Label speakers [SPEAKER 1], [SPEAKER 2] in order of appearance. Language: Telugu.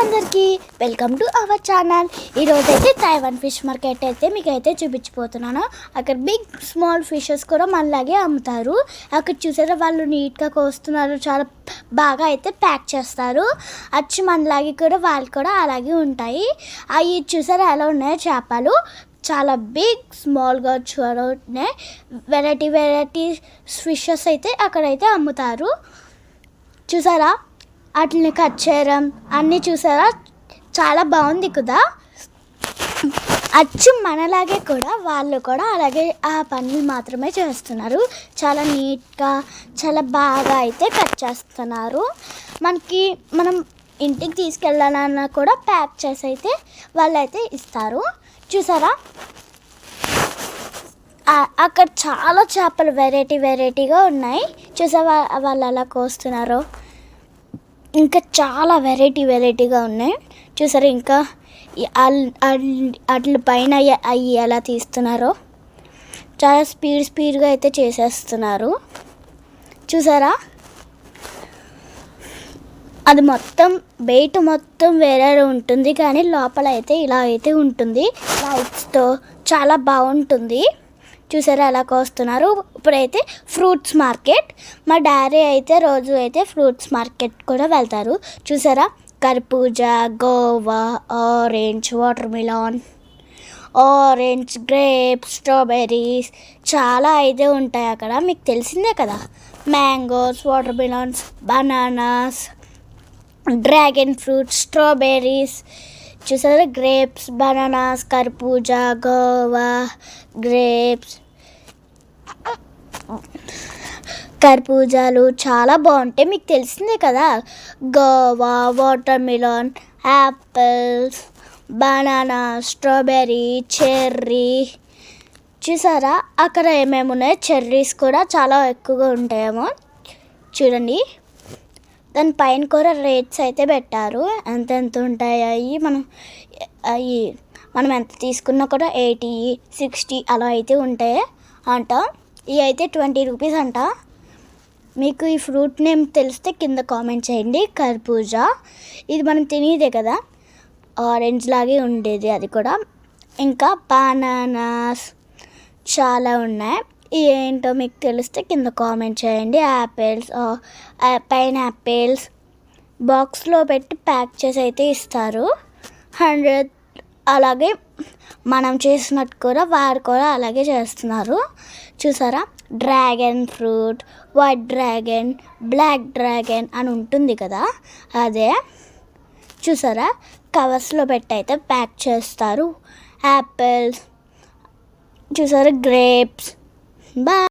[SPEAKER 1] అందరికీ వెల్కమ్ టు అవర్ ఛానల్. ఈరోజు అయితే తైవాన్ ఫిష్ మార్కెట్ అయితే మీకు అయితే చూపించిపోతున్నాను. అక్కడ బిగ్ స్మాల్ ఫిషెస్ కూడా మనలాగే అమ్ముతారు. అక్కడ చూసారా వాళ్ళు నీట్గా కోస్తున్నారు. చాలా బాగా అయితే ప్యాక్ చేస్తారు. వచ్చి మనలాగే కూడా వాళ్ళు కూడా అలాగే ఉంటాయి. అవి చూసారా ఎలా ఉన్నాయో చేపలు? చాలా బిగ్ స్మాల్గా చూడనే వెరైటీ వెరైటీ ఫిషెస్ అయితే అక్కడైతే అమ్ముతారు. చూసారా వాటిని కట్ చేయడం అన్నీ చూసారా? చాలా బాగుంది కదా? అచ్చు మనలాగే కూడా వాళ్ళు కూడా అలాగే ఆ పనులు మాత్రమే చేస్తున్నారు. చాలా నీట్గా చాలా బాగా అయితే కట్ చేస్తున్నారు. మనకి మనం ఇంటికి తీసుకెళ్ళాలన్నా కూడా ప్యాక్ చేసి అయితే వాళ్ళైతే ఇస్తారు. చూసారా? అక్కడ చాలా చేపలు వెరైటీ వెరైటీగా ఉన్నాయి. చూసా వాళ్ళు అలా కోస్తున్నారు. ఇంకా చాలా వెరైటీ వెరైటీగా ఉన్నాయి. చూసారా ఇంకా అట్ల పైన అవి ఎలా తీస్తున్నారో. చాలా స్పీడ్ స్పీడ్గా అయితే చేసేస్తున్నారు. చూసారా? అది మొత్తం బయట మొత్తం వేరే ఉంటుంది. కానీ లోపల అయితే ఇలా అయితే ఉంటుంది. లైట్స్తో చాలా బాగుంటుంది. చూసారా ఎలా కోస్తున్నారు ఇప్పుడైతే ఫ్రూట్స్ మార్కెట్. మా డాడీ అయితే రోజు అయితే ఫ్రూట్స్ మార్కెట్ కూడా వెళ్తారు. చూసారా? కర్బూజా guava orange watermelon orange grapes strawberries చాలా అయితే ఉంటాయి అక్కడ. మీకు తెలిసిందే కదా? Mangoes watermelons bananas dragon fruits strawberries చూసారా? గ్రేప్స్ బనానాస్ కర్బూజా గోవా గ్రేప్స్. కర్బూజాలు చాలా బాగుంటాయి. మీకు తెలిసిందే కదా? Guava watermelon apples banana strawberry cherry. చూసారా? అక్కడ ఏమేమి ఉన్నాయో? చెర్రీస్ కూడా చాలా ఎక్కువగా ఉంటాయేమో. చూడండి. దాని పైన కూడా రేట్స్ అయితే పెట్టారు. ఎంత ఎంత ఉంటాయి అవి మనం అవి మనం ఎంత తీసుకున్నా కూడా ఎయిటీ సిక్స్టీ అలా అయితే ఉంటాయి అంట. ఇవి అయితే ట్వంటీ రూపీస్ అంట. మీకు ఈ ఫ్రూట్ నేమ్ తెలిస్తే కింద కామెంట్ చేయండి. కర్బూజా. ఇది మనం తినేదే కదా. ఆరెంజ్ లాగే ఉండేది అది కూడా. ఇంకా బనానాస్ చాలా ఉన్నాయి. ఏంటో మీకు తెలిస్తే కింద కామెంట్ చేయండి. యాపిల్స్ పైన్ యాపిల్స్ బాక్స్లో పెట్టి ప్యాక్ చేసి అయితే ఇస్తారు. హండ్రెడ్ అలాగే మనం చేసినట్టు కూడా వారు కూడా అలాగే చేస్తున్నారు. చూసారా? Dragon fruit white dragon black dragon అని ఉంటుంది కదా? అదే. చూసారా? కవర్స్లో పెట్టి అయితే ప్యాక్ చేస్తారు. యాపిల్స్ చూసారా? Grapes Bye.